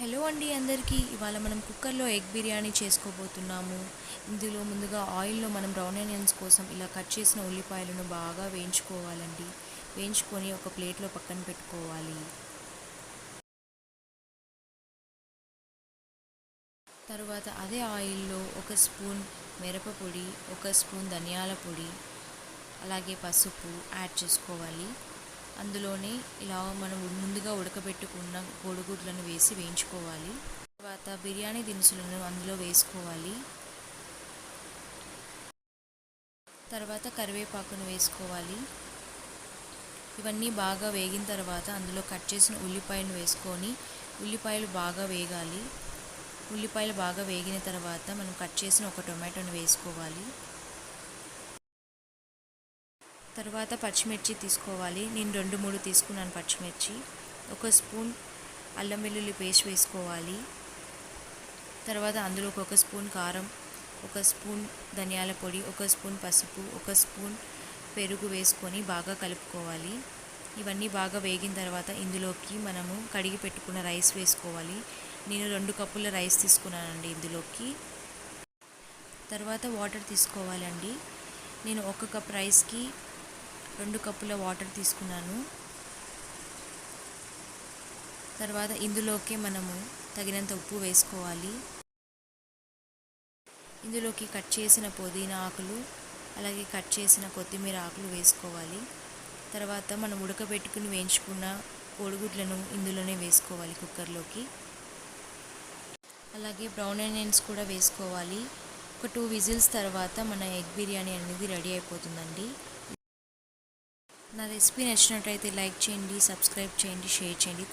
Hello అండి అందరికీ. ఇవాళ మనం కుక్కర్లో ఎగ్ బిర్యానీ చేసుకోబోతున్నాము. ఇందులో ముందుగా ఆయిల్లో మనం బ్రౌన్ ఆనియన్స్ కోసం ఇలా కట్ చేసిన ఉల్లిపాయలను బాగా వేయించుకోవాలండి. వేయించుకొని ఒక ప్లేట్లో పక్కన పెట్టుకోవాలి. తర్వాత అదే ఆయిల్లో ఒక స్పూన్ మిరపపొడి ఒక స్పూన్ ధనియాల పొడి అలాగే పసుపు యాడ్ చేసుకోవాలి. అందులోనే ఇలా మనం ముందుగా ఉడకబెట్టుకున్న కోడిగుడ్లను వేసి వేయించుకోవాలి. తర్వాత బిర్యానీ దినుసులను అందులో వేసుకోవాలి. తర్వాత కరివేపాకును వేసుకోవాలి. ఇవన్నీ బాగా వేగిన తర్వాత అందులో కట్ చేసిన ఉల్లిపాయను వేసుకొని ఉల్లిపాయలు బాగా వేగాలి. ఉల్లిపాయలు బాగా వేగిన తర్వాత మనం కట్ చేసిన ఒక టొమాటోను వేసుకోవాలి. తర్వాత పచ్చిమిర్చి తీసుకోవాలి. నేను రెండు మూడు తీసుకున్నాను పచ్చిమిర్చి. ఒక స్పూన్ అల్లం వెల్లుల్లి పేస్ట్ వేసుకోవాలి. తర్వాత అందులో ఒక స్పూన్ కారం ఒక స్పూన్ ధనియాల పొడి ఒక స్పూన్ పసుపు ఒక స్పూన్ పెరుగు వేసుకొని బాగా కలుపుకోవాలి. ఇవన్నీ బాగా వేగిన తర్వాత ఇందులోకి మనము కడిగి పెట్టుకున్న రైస్ వేసుకోవాలి. నేను రెండు కప్పుల రైస్ తీసుకున్నానండి ఇందులోకి. తర్వాత వాటర్ తీసుకోవాలండి. నేను ఒక కప్ రైస్కి రెండు కప్పుల వాటర్ తీసుకున్నాను. తర్వాత ఇందులోకి మనము తగినంత ఉప్పు వేసుకోవాలి. ఇందులోకి కట్ చేసిన పుదీనా ఆకులు అలాగే కట్ చేసిన కొత్తిమీర ఆకులు వేసుకోవాలి. తర్వాత మనం ఉడకబెట్టుకుని వేయించుకున్న కోడిగుడ్లను ఇందులోనే వేసుకోవాలి కుక్కర్లోకి. అలాగే బ్రౌన్ ఆనియన్స్ కూడా వేసుకోవాలి. ఒక టూ విజిల్స్ తర్వాత మన ఎగ్ బిర్యానీ అనేది రెడీ అయిపోతుందండి. నా రెసిపీ నచ్చినట్టయితే లైక్ చేయండి సబ్స్క్రైబ్ చేయండి షేర్ చేయండి.